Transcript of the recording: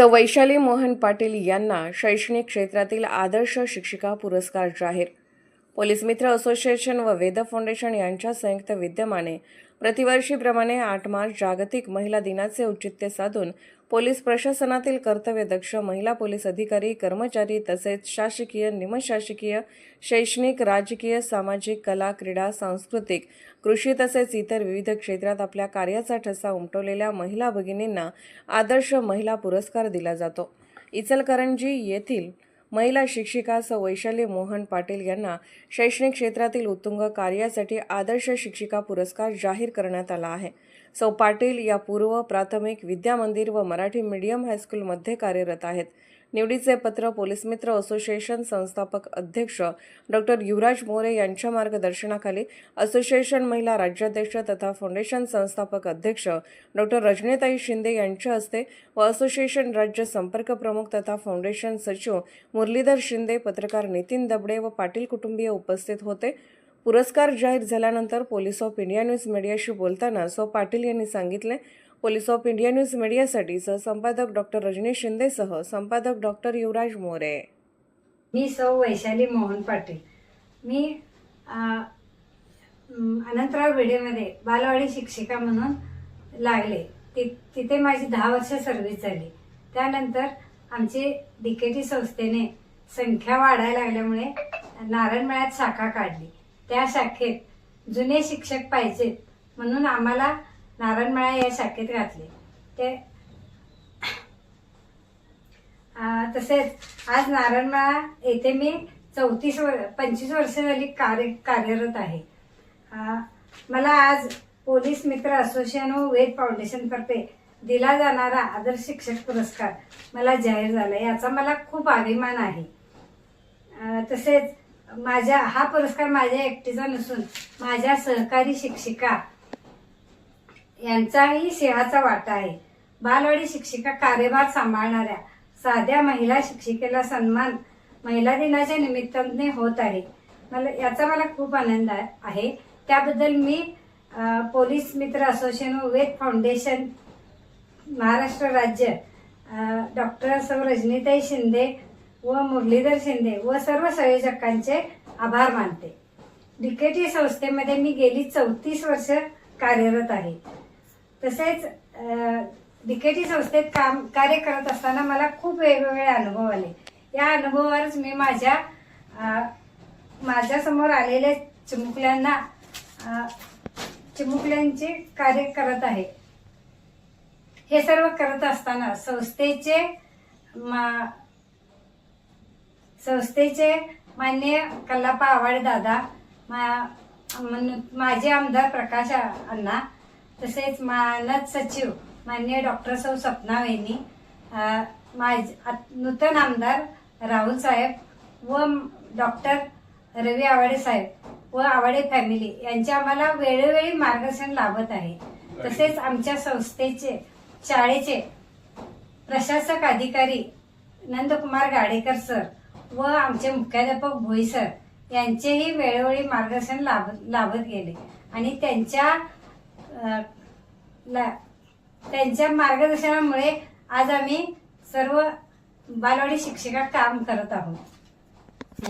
सौ. वैशाली मोहन पाटील यांना शैक्षणिक क्षेत्रातील आदर्श शिक्षिका पुरस्कार जाहीर. पोलीस मित्र असोसिएशन व वेद फाउंडेशन यांच्या संयुक्त विद्यमाने प्रतिवर्षीप्रमाणे आठ मार्च जागतिक महिला दिनाचे औचित्य साधून पोलीस प्रशासनातील कर्तव्यदक्ष महिला पोलीस अधिकारी कर्मचारी तसेच शासकीय निमशासकीय शैक्षणिक राजकीय सामाजिक कला क्रीडा सांस्कृतिक कृषी तसेच इतर विविध क्षेत्रात आपल्या कार्याचा ठसा उमटवलेल्या महिला भगिनींना आदर्श महिला पुरस्कार दिला जातो. इचलकरंजी येथील महिला शिक्षिका स वैशाली मोहन पाटील यांना शैक्षणिक क्षेत्रातील उत्तुंग कार्यासाठी आदर्श शिक्षिका पुरस्कार जाहीर करण्यात आला आहे. सौ पाटील या पूर्व प्राथमिक विद्या मंदिर व मराठी मीडियम हायस्कूलमध्ये कार्यरत आहेत. निवडीचे पत्र पोलीस मित्र असोसिएशन संस्थापक अध्यक्ष डॉक्टर युवराज मोरे यांच्या मार्गदर्शनाखाली असोसिएशन महिला राज्याध्यक्ष तथा फाउंडेशन संस्थापक अध्यक्ष डॉक्टर रजनीताई शिंदे यांच्या हस्ते व असोसिएशन राज्य संपर्क प्रमुख तथा फाउंडेशन सचिव मुरलीधर शिंदे पत्रकार नितीन दबडे व पाटील कुटुंबीय उपस्थित होते. पुरस्कार जाहीर झाल्यानंतर पोलीस ऑफ इंडिया न्यूज मीडियाशी बोलताना सो पाटील यांनी सांगितले पोलीस ऑफ इंडिया न्यूज मीडियासाठी सहसंपादक डॉक्टर रजनीश शिंदेसह संपादक डॉक्टर युवराज मोरे. मी सौ वैशाली मोहन पाटील. मी अनंतराव विडेमध्ये बालवाडी शिक्षिका म्हणून लागले. ति तिथे माझी दहा वर्ष सर्व्हिस झाली. त्यानंतर आमची टी संस्थेने संख्या वाढायला लागल्यामुळे नारायणमेळ्यात शाखा काढली. त्या शाखेत जुने शिक्षक पाहिजेत म्हणून आम्हाला नारायणमाळा या शाखेत घातले. ते तसेच आज नारायणमाळा येथे मी चौतीस वर पंचवीस वर्ष झाली कार्य कार्यरत आहे. मला आज पोलीस मित्र असोसिएशन व वेद फाउंडेशनतर्फे दिला जाणारा आदर्श शिक्षक पुरस्कार मला जाहीर झाला. याचा मला खूप अभिमान आहे. तसेच माझ्या हा पुरस्कार माझ्या एकटीचा नसून माझ्या सहकारी शिक्षिका यांचाही सिंहाचा वाटा आहे. बालवाडी शिक्षिका कार्यभार सांभाळणाऱ्या साध्या महिला शिक्षिकेला सन्मान महिला दिनाच्या निमित्ताने होत आहे. मला याचा मला खूप आनंद आहे- त्याबद्दल मी पोलीस मित्र असोसिएशन व वेद फाउंडेशन महाराष्ट्र राज्य डॉक्टर सौ रजनीताई शिंदे व मुरलीधर शिंदे व सर्व संयोजकांचे आभार मानते. डीकेटी संस्थेमध्ये मी गेली चौतीस वर्ष कार्यरत आहे. तसेच डिकेटी संस्थेत काम कार्य करत असताना मला खूप वेगवेगळे अनुभव आले. या अनुभवावरच मी माझ्या माझ्यासमोर आलेल्या चिमुकल्यांना चिमुकल्यांचे कार्य करत आहे. हे सर्व करत असताना संस्थेचे मा- संस्थेचे मान्य कल्लापा आवाडे दादा मा- माझे आमदार प्रकाश अण्णा तसेच मानद सचिव मान्य डॉक्टर सौ सपना वहिनी अ, माज आत- नूतन आमदार राहुल साहेब व डॉक्टर रवी आवाडे साहेब व आवाडे फॅमिली यांचे आम्हाला वेळोवेळी मार्गदर्शन लाभत आहे. तसेच आमच्या संस्थेचे शाळेचे प्रशासक अधिकारी नंदकुमार गाडेकर सर व आमचे मुख्याध्यापक भोई सर यांचेही वेळोवेळी मार्गदर्शन लाभ लाभत गेले आणि त्यांच्या ला- त्यांच्या मार्गदर्शनामुळे आज आम्ही सर्व बालवाडी शिक्षिका काम करत आहोत.